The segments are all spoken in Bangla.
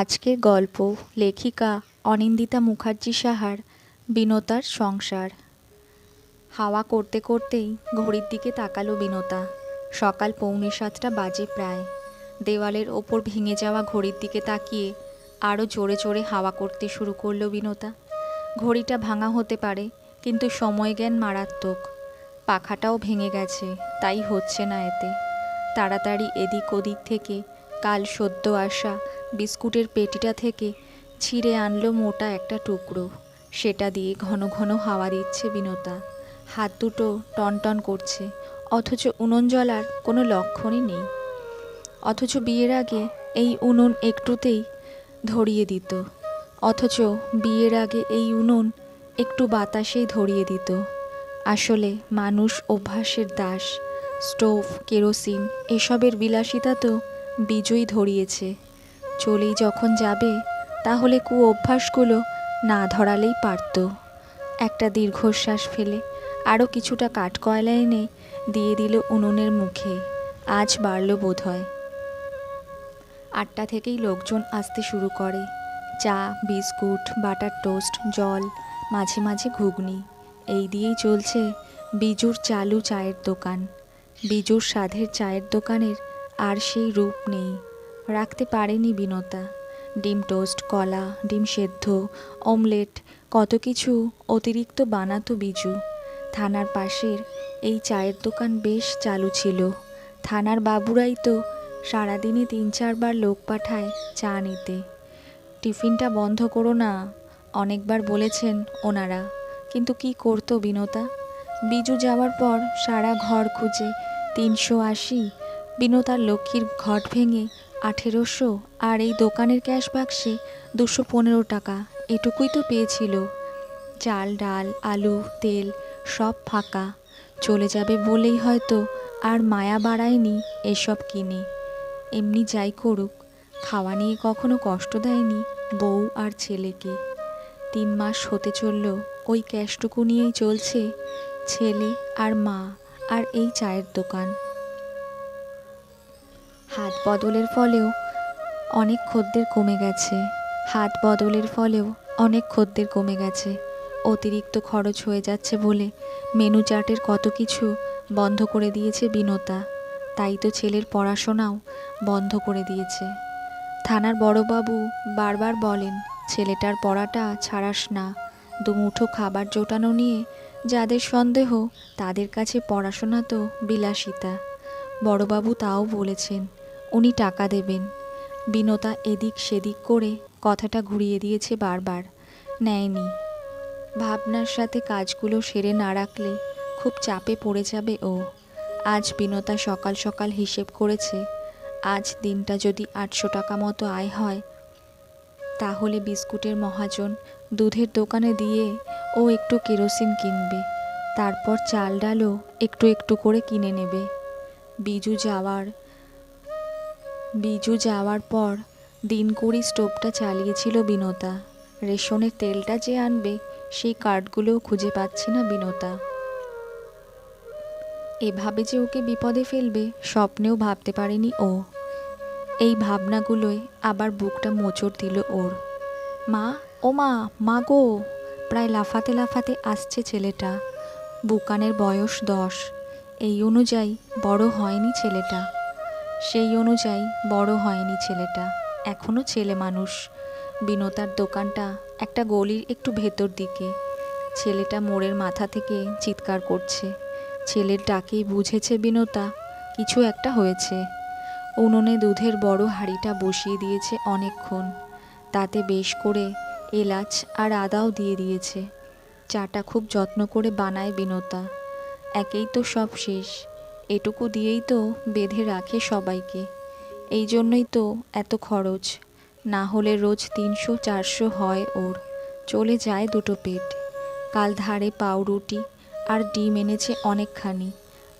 আজকের গল্প, লেখিকা অনিন্দিতা মুখার্জি সাহার বিনতার সংসার। হাওয়া করতে করতেই ঘড়ির দিকে তাকালো বিনতা। সকাল পৌনে সাতটা বাজে প্রায়। দেওয়ালের ওপর ভেঙে যাওয়া ঘড়ির দিকে তাকিয়ে আরও জোরে জোরে হাওয়া করতে শুরু করল বিনতা। ঘড়িটা ভাঙা হতে পারে, কিন্তু সময় জ্ঞান মারাত্মক। পাখাটাও ভেঙে গেছে, তাই হচ্ছে না এতে। তাড়াতাড়ি এদিক ওদিক থেকে কাল সদ্য আসা বিস্কুটের পেটিটা থেকে ছিঁড়ে আনলো মোটা একটা টুকরো। সেটা দিয়ে ঘন ঘন হাওয়া দিচ্ছে বিনতা। হাত দুটো টনটন করছে, অথচ উনুন জ্বলার কোনো লক্ষণই নেই। অথচ বিয়ের আগে এই উনুন একটুতেই ধরিয়ে দিত। অথচ বিয়ের আগে এই উনুন একটু বাতাসেই ধরিয়ে দিত। আসলে মানুষ অভ্যাসের দাস, স্টোভ, কেরোসিন, এসবের বিলাসিতা তো বিজয়ী ধরিয়েছে। চলেই যখন যাবে, তাহলে কু অভ্যাসগুলো না ধরালেই পারত। একটা দীর্ঘশ্বাস ফেলে আরও কিছুটা কাঠকয়লা এনে দিয়ে দিল উনুনের মুখে। আজ বাড়ল বোধ হয় আটটা থেকেই লোকজন আসতে শুরু করে। চা, বিস্কুট, বাটার টোস্ট, জল, মাঝে মাঝে ঘুগনি। এই দিয়েই চলছে বিজুর চালু চায়ের দোকান। বিজুর স্বাদের চায়ের দোকানের আর সেই রূপ নেই। রাখতে পারেনি বিনতা ডিম টোস্ট, কলা, ডিম সেদ্ধ, অমলেট, কত কিছু, অতিরিক্ত বানাতো বিজু। থানার পাশের এই চায়ের দোকান বেশ চালু ছিল। থানার বাবুরাই তো সারাদিনে তিন চারবার লোক পাঠায় চা নিতে। টিফিনটা বন্ধ করো না, অনেকবার বলেছেন ওনারা। কিন্তু কি করতো বিনতা বিজু যাওয়ার পর সারা ঘর খুঁজে তিনশো আশি বিনতার লক্ষ্মীর ঘট ভেঙে আঠেরোশো আর এই দোকানের ক্যাশ বাক্সে দুশো পনেরো টাকা, এটুকুই তো পেয়েছিল। চাল, ডাল, আলু, তেল সব ফাঁকা। চলে যাবে বলেই হয়তো আর মায়া বাড়ায়নি এসব কিনে। এমনি যাই করুক, খাওয়া নিয়ে কখনো কষ্ট দেয়নি বউ আর ছেলেকে। তিন মাস হতে চলল, ওই ক্যাশটুকু নিয়েই চলছে ছেলে আর মা আর এই চায়ের দোকান। হাত বদলের ফলেও অনেক খদ্দের কমে গেছে। হাত বদলের ফলেও অনেক খদ্দের কমে গেছে। অতিরিক্ত খরচ হয়ে যাচ্ছে বলে মেনু চার্টের কত কিছু বন্ধ করে দিয়েছে বিনতা তাই তো ছেলের পড়াশোনাও বন্ধ করে দিয়েছে। থানার বড়বাবু বারবার বলেন, ছেলেটার পড়াটা ছাড়াস না। দুমুঠো খাবার জোটানো নিয়ে যাদের সন্দেহ, তাদের কাছে পড়াশোনা তো বিলাসিতা। বড়বাবু তাও বলেছেন উনি টাকা দেবেন। বিনতা এদিক সেদিক করে কথাটা ঘুরিয়ে দিয়েছে বারবার। নেয়নি। ভাবনার সাথে কাজগুলো সেরে না রাখলে খুব চাপে পড়ে যাবে ও। আজ বিনতা সকাল সকাল হিসেব করেছে, আজ দিনটা যদি আটশো টাকা মতো আয় হয়, তাহলে বিস্কুটের মহাজন দুধের দোকানে দিয়ে ও একটু কেরোসিন কিনবে, তারপর চাল ডালও একটু একটু করে কিনে নেবে। বিজু যাওয়ার বিজু যাওয়ার পর দিন কুড়ি স্টোভটা চালিয়েছিল বিনতা। রেশনের তেলটা যে আনবে, সেই কার্ডগুলোও খুঁজে পাচ্ছে না বিনতা। এভাবে যে ওকে বিপদে ফেলবে, স্বপ্নেও ভাবতে পারেনি ও। এই ভাবনাগুলোই আবার বুকটা মোচড় দিল ওর। মা, ও মা মা গো! প্রায় লাফাতে লাফাতে আসছে ছেলেটা। বুকানের বয়স দশ। এই অনুযায়ী বড় হয়নি ছেলেটা। সেই অনুযায়ী বড় হয়নি ছেলেটা। এখনও ছেলে মানুষ। বিনতার দোকানটা একটা গলির একটু ভেতর দিকে। ছেলেটা মোড়ের মাথা থেকে চিৎকার করছে। ছেলের ডাকেই বুঝেছে বিনতা, কিছু একটা হয়েছে। উনুনে দুধের বড় হাঁড়িটা বসিয়ে দিয়েছে অনেকক্ষণ। তাতে বেশ করে এলাচ আর আদাও দিয়ে দিয়েছে। চাটা খুব যত্ন করে বানায় বিনতা। একেই তো সব শেষ। এটুকু দিয়েই তো বেঁধে রাখে সবাইকে। এই জন্যই তো এত খরচ। না হলে রোজ তিনশো, চারশো হয় ওর। চলে যায় দুটো পেট। কাল ধারে পাউরুটি আর ডিম এনেছে অনেকখানি।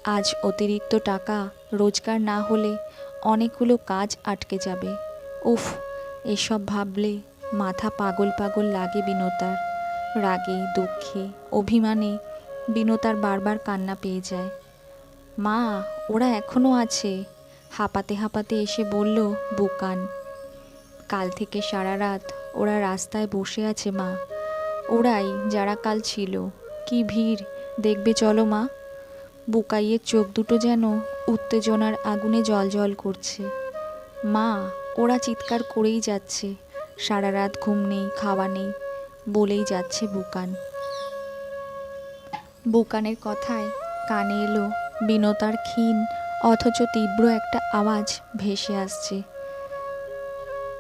আজ অতিরিক্ত টাকা রোজগার না হলে অনেকগুলো কাজ আটকে যাবে। উফ, এসব ভাবলে মাথা পাগল পাগল লাগে বিনতার। রাগে, দুঃখে, অভিমানে বিনতার বারবার কান্না পেয়ে যায়। মা, ওরা এখনও আছে। হাঁপাতে হাঁপাতে এসে বলল, বুকান। কাল থেকে সারা রাত ওরা রাস্তায় বসে আছে মা। ওরাই যারা কাল ছিল। কি ভিড়। দেখবে চলো মা। বুকাইয়ের চোখ দুটো যেন উত্তেজনার আগুনে জল করছে। মা, ওরা চিৎকার করেই যাচ্ছে। সারা রাত ঘুম নেই, খাওয়া নেই বলেই যাচ্ছে বুকান। বুকানের কথায় কানে এলো বিনতার ক্ষীণ, অথচ তীব্র একটা আওয়াজ ভেসে আসছে।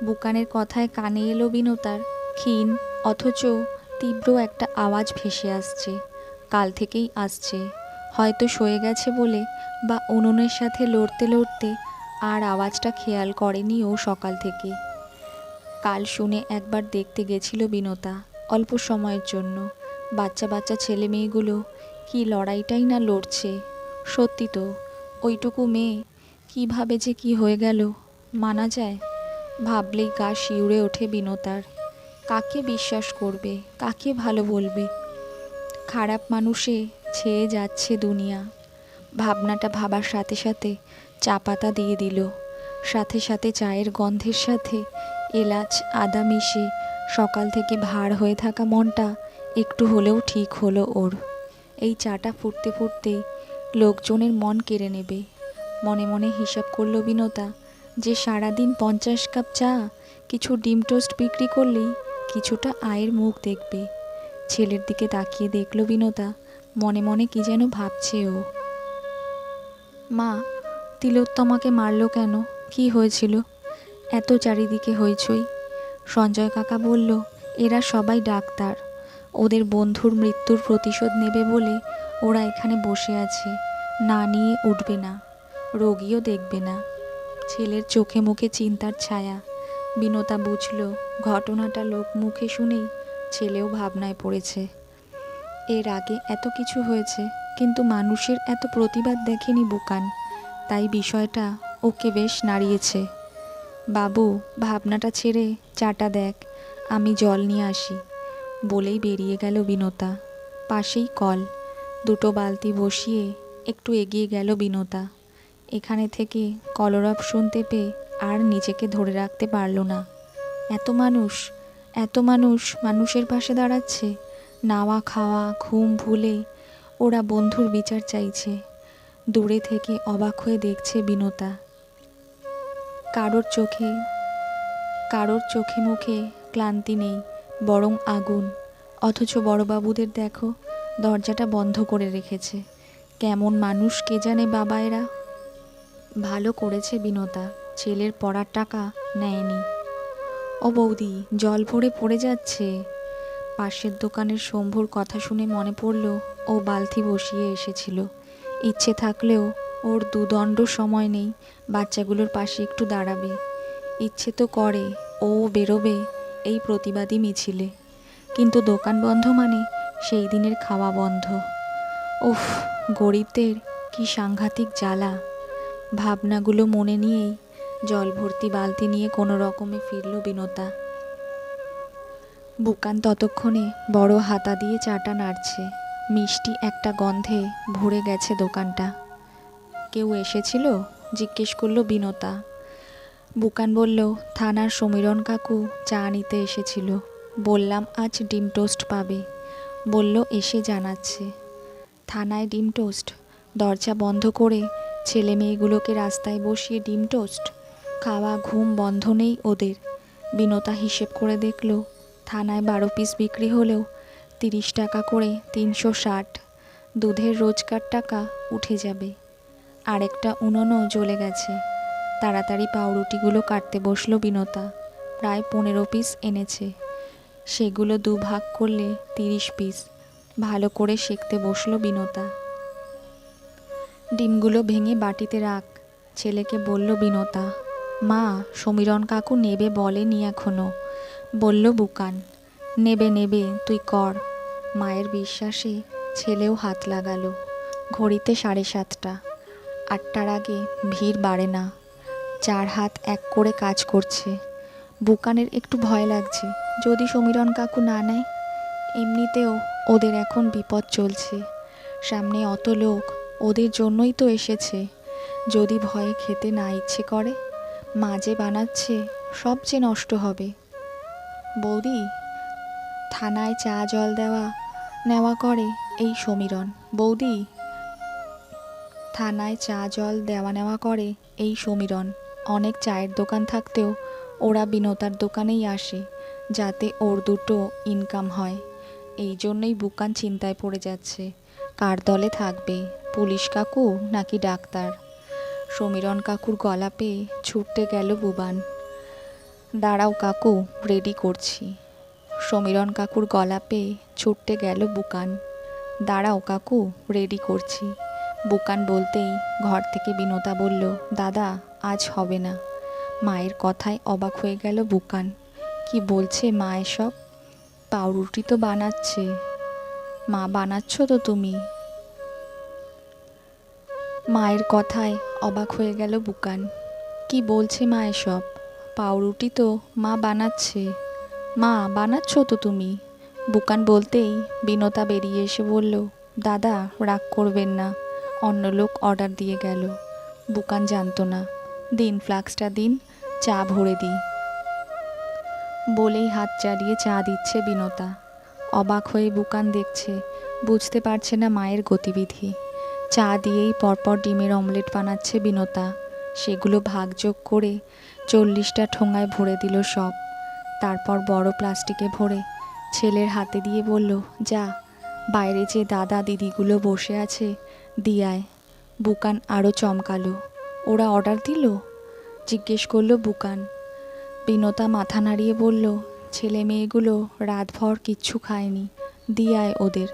বুকানের কথায় কানে এলো বিনতার, ক্ষীণ, অথচ তীব্র একটা আওয়াজ ভেসে আসছে। কাল থেকেই আসছে। হয়তো সয়ে গেছে বলে বা উনুনের সাথে লড়তে লড়তে আর আওয়াজটা খেয়াল করেনি ও সকাল থেকে। কাল শুনে একবার দেখতে গেছিল বিনতা অল্প সময়ের জন্য। বাচ্চা বাচ্চা ছেলে মেয়েগুলো কি লড়াইটাই না লড়ছে। সত্যি তো, ওইটুকু মেয়ে, কীভাবে যে কি হয়ে গেল, মানা যায়? ভাবলেই গা শিউরে ওঠে বিনতার। কাকে বিশ্বাস করবে, কাকে ভালো বলবে? খারাপ মানুষে ছেয়ে যাচ্ছে দুনিয়া। ভাবনাটা ভাবার সাথে সাথে চা পাতা দিয়ে দিল। সাথে সাথে চায়ের গন্ধের সাথে এলাচ, আদা মিশে সকাল থেকে ভার হয়ে থাকা মনটা একটু হলেও ঠিক হলো ওর। এই চাটা ফুটতে ফুটতে লোকজনের মন কেড়ে নেবে। মনে মনে হিসাব করল বিনতা যে সারাদিন পঞ্চাশ কাপ চা, কিছু ডিম টোস্ট বিক্রি করলেই কিছুটা আয়ের মুখ দেখবে। ছেলের দিকে তাকিয়ে দেখল বিনতা মনে মনে কি যেন ভাবছে ও। মা, তিলোত্তমাকে মারলো কেন? কি হয়েছিল? এত চারিদিকে হইচই। সঞ্জয় কাকা বলল, এরা সবাই ডাক্তার। ওদের বন্ধুর মৃত্যুর প্রতিশোধ নেবে বলে ওরা এখানে বসে আছে। না নিয়ে উঠবে না। রোগীও দেখবে না। ছেলের চোখে মুখে চিন্তার ছায়া। বিনতা বুঝল, ঘটনাটা লোক মুখে শুনেই ছেলেও ভাবনায় পড়েছে। এর আগে এত কিছু হয়েছে, কিন্তু মানুষের এত প্রতিবাদ দেখেনি বুকান। তাই বিষয়টা ওকে বেশ নাড়িয়েছে। বাবু, ভাবনাটা ছেড়ে চাটা দেখ, আমি জল নিয়ে আসি। বলেই বেরিয়ে গেল বিনতা। পাশেই কল। দুটো বালতি বসিয়ে একটু এগিয়ে গেল বিনতা এখানে থেকে কলরব শুনতে পেয়ে আর নিজেকে ধরে রাখতে পারল না। এত মানুষ এত মানুষ মানুষের পাশে দাঁড়াচ্ছে নাওয়া খাওয়া, ঘুম ভুলে ওরা বন্ধুর বিচার চাইছে। দূরে থেকে অবাক হয়ে দেখছে বিনতা কারোর চোখে কারোর চোখে মুখে ক্লান্তি নেই, বরং আগুন। অথচ বড়বাবুদের দেখো দরজাটা বন্ধ করে রেখেছে। কেমন মানুষ কে জানে বাবা এরা ভালো করেছে বিনতা ছেলের পড়ার টাকা নেয়নি। ও বৌদি, জল ভরে পড়ে যাচ্ছে। পাশের দোকানের শম্ভুর কথা শুনে মনে পড়ল, ও বালতি বসিয়ে এসেছিল। ইচ্ছে থাকলেও ওর দুদণ্ড সময় নেই, বাচ্চাগুলোর পাশে একটু দাঁড়াবে। ইচ্ছে তো করে, ও বেরোবে এই প্রতিবাদী মিছিলে। কিন্তু দোকান বন্ধ মানে সেই দিনের খাওয়া বন্ধ। উফ, গরিবদের কি সাংঘাতিক জ্বালা। ভাবনাগুলো মনে নিয়েই জল ভর্তি বালতি নিয়ে কোনো রকমে ফিরল বিনতা বুকান ততক্ষণে বড় হাতা দিয়ে চাটা নাড়ছে। মিষ্টি একটা গন্ধে ভরে গেছে দোকানটা। কেউ এসেছিল? জিজ্ঞেস করল বিনতা বুকান বলল, থানার সমীরণ কাকু চা নিতে এসেছিল। বললাম, আজ ডিম টোস্ট পাবে। বলল, এসে জানাচ্ছে। থানায় ডিম টোস্ট। দরজা বন্ধ করে ছেলে মেয়েগুলোকে রাস্তায় বসিয়ে ডিম টোস্ট। খাওয়া ঘুম বন্ধ নেই ওদের। বিনতা হিসেব করে দেখল, থানায় বারো পিস বিক্রি হলেও তিরিশ টাকা করে তিনশো ষাট। দুধের রোজকার টাকা উঠে যাবে। আরেকটা উনুনও জ্বলে গেছে। তাড়াতাড়ি পাউরুটিগুলো কাটতে বসল বিনতা। প্রায় পনেরো পিস এনেছে। সেগুলো দু ভাগ করলে তিরিশ পিস। ভালো করে সেঁকতে বসল বিনতা। ডিমগুলো ভেঙে বাটিতে রাখ, ছেলেকে বলল বিনতা। মা, সমীরণ কাকু নেবে বলেনি এখনও। বলল বুকান, নেবে নেবে, তুই কর। মায়ের বিশ্বাসে ছেলেও হাত লাগালো, ঘড়িতে সাড়ে সাতটা। আটটার আগে ভিড় বাড়ে না, চার হাত এক করে কাজ করছে। বুকানের একটু ভয় লাগছে। যদি সমীরণ কাকু না নেয়, এমনিতেও ওদের এখন বিপদ চলছে। সামনে অত লোক, ওদের জন্যই তো এসেছে। যদি ভয়ে খেতে না ইচ্ছে করে, মাঝে বানাচ্ছে, সব যে নষ্ট হবে। বৌদি, থানায় চা জল দেওয়া, নেওয়া করে এই সমীরণ। বৌদি, থানায় চা জল দেওয়া নেওয়া করে এই সমীরণ। অনেক চায়ের দোকান থাকতেও ওরা বিনতার দোকানেই আসে। যাতে ওর দুটো ইনকাম হয়। এই জন্যই বুকান চিন্তায় পড়ে যাচ্ছে। কার দলে থাকবে, পুলিশ কাকু নাকি ডাক্তার? সমীরণ কাকুর গলা পেয়ে ছুটতে গেল বুবান। দাঁড়াও কাকু রেডি করছি। সমীরণ কাকুর গলা পেয়ে ছুটতে গেল বুকান। দাঁড়াও কাকু রেডি করছি। বুকান বলতেই ঘর থেকে বিনতা বলল, দাদা, আজ হবে না। মায়ের কথায় অবাক হয়ে গেল বুকান। কি বলছে মা এসব? পাউরুটি তো বানাচ্ছে। মা, বানাচ্ছ তো তুমি। মায়ের কথায় অবাক হয়ে গেল বুকান। কি বলছে মা এসব? পাউরুটি তো মা বানাচ্ছে। মা, বানাচ্ছ তো তুমি। বুকান বলতেই বিনতা বেরিয়ে এসে বলল, দাদা, রাগ করবেন না। অন্য লোক অর্ডার দিয়ে গেল। বুকান জানতো না। দিন ফ্লাক্সটা দিন, চা ভরে দিই। বলেই হাত চালিয়ে চা দিচ্ছে বিনতা। অবাক হয়ে বুকান দেখছে, বুঝতে পারছে না মায়ের গতিবিধি। চা দিয়েই পরপর ডিমের অমলেট বানাচ্ছে বিনতা। সেগুলো ভাগযোগ করে চল্লিশটা ঠোঙায় ভরে দিল সব। তারপর বড় প্লাস্টিকে ভরে ছেলের হাতে দিয়ে বলল, যা, বাইরে যে দাদা দিদিগুলো বসে আছে দিয়ায় বুকান আরও চমকালো। ওরা অর্ডার দিল? জিজ্ঞেস করল বুকান। বিনতা মাথা নাড়িয়ে বলল, ছেলে মেয়েগুলো রাতভর কিচ্ছু খায়নি, দিয়ায় ওদের।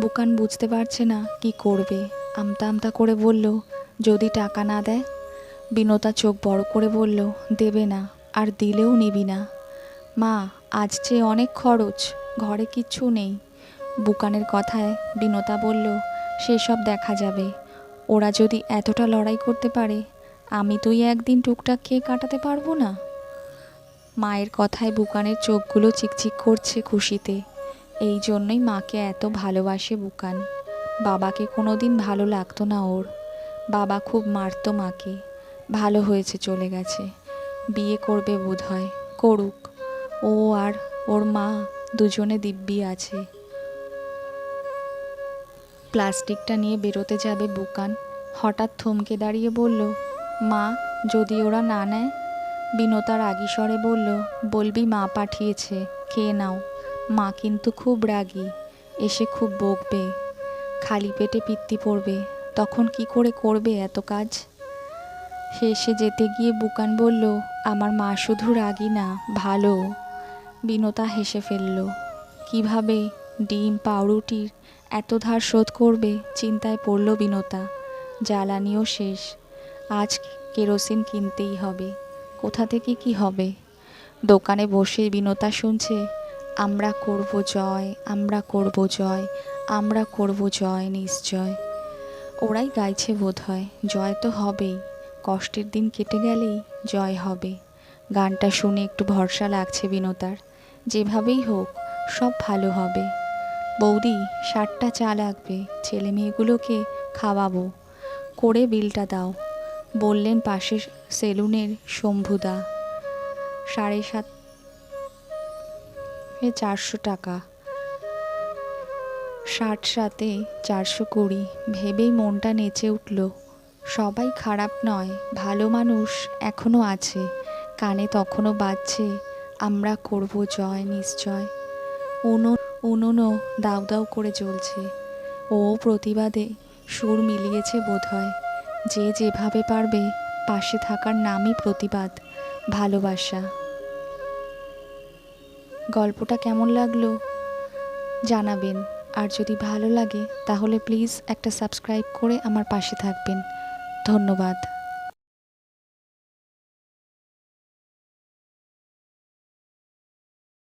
বুকান বুঝতে পারছে না কি করবে। আমতা আমতা করে বলল, যদি টাকা না দেয়? বিনতা চোখ বড় করে বলল, দেবে না, আর দিলেও নিবি না। মা, আজ চেয়ে অনেক খরচ, ঘরে কিচ্ছু নেই। বুকানের কথায় বিনতা বলল, সেসব দেখা যাবে। ওরা যদি এতটা লড়াই করতে পারে, আমি তুই একদিন টুকটাক খেয়ে কাটাতে পারব না? মায়ের কথায় বুকানের চোখগুলো চিকচিক করছে খুশিতে। এই জন্যই মাকে এত ভালোবাসে বুকান। বাবাকে কোনো দিন ভালো লাগতো না ওর। বাবা খুব মারতো মাকে। ভালো হয়েছে চলে গেছে। বিয়ে করবে বোধ হয় করুক। ও আর ওর মা দুজনে দিব্যি আছে। প্লাস্টিকটা নিয়ে বেরোতে যাবে বুকান। হঠাৎ থমকে দাঁড়িয়ে বলল, মা, যদি ওরা না নেয় বিনতার রাগী স্বরে বলল, বলবি মা পাঠিয়েছে, খেয়ে নাও। মা কিন্তু খুব রাগী, এসে খুব বকবে। খালি পেটে পিত্তি পড়বে, তখন কি করে করবে এত কাজ? শেষে যেতে গিয়ে বুকান বলল, আমার মা শুধু রাগী না, ভালো। বিনতা হেসে ফেলল, কীভাবে? ডিম, পাউরুটির এত ধার শোধ করবে? চিন্তায় পড়ল বিনতা, জ্বালানিও শেষ, আজ কেরোসিন কিনতেই হবে। কোথা থেকে কি হবে? দোকানে বসে বিনতা শুনছে, আমরা করব জয়, আমরা করব জয়, আমরা করব জয় নিশ্চয়। ওরাই গাইছে বোধ হয় জয় তো হবেই, কষ্টের দিন কেটে গেলেই জয় হবে। গানটা শুনে একটু ভরসা লাগছে বিনতার, যেভাবেই হোক, সব ভালো হবে। বৌদি ষাটটা চা লাগবে ছেলে মেয়েগুলোকে খাওয়াবো। করে বিলটা দাও। বললেন পাশের সেলুনের শম্ভুদা, সাড়ে সাত চারশো টাকা। ষাট সাতে চারশো কুড়ি। ভেবেই মনটা নেচে উঠল, সবাই খারাপ নয়, ভালো মানুষ এখনও আছে, কানে তখনও বাজছে, আমরা করব জয়, নিশ্চয়। উনুন উনুনও দাউ দাউ করে চলছে ও প্রতিবাদে সুর মিলিয়েছে বোধহয়। যে যেভাবে পারবে, পাশে থাকার নামই প্রতিবাদ, ভালোবাসা। গল্পটা কেমন লাগল? জানাবেন। আর যদি ভালো লাগে, তাহলে প্লিজ একটা সাবস্ক্রাইব করে আমার পাশে থাকবেন। ধন্যবাদ।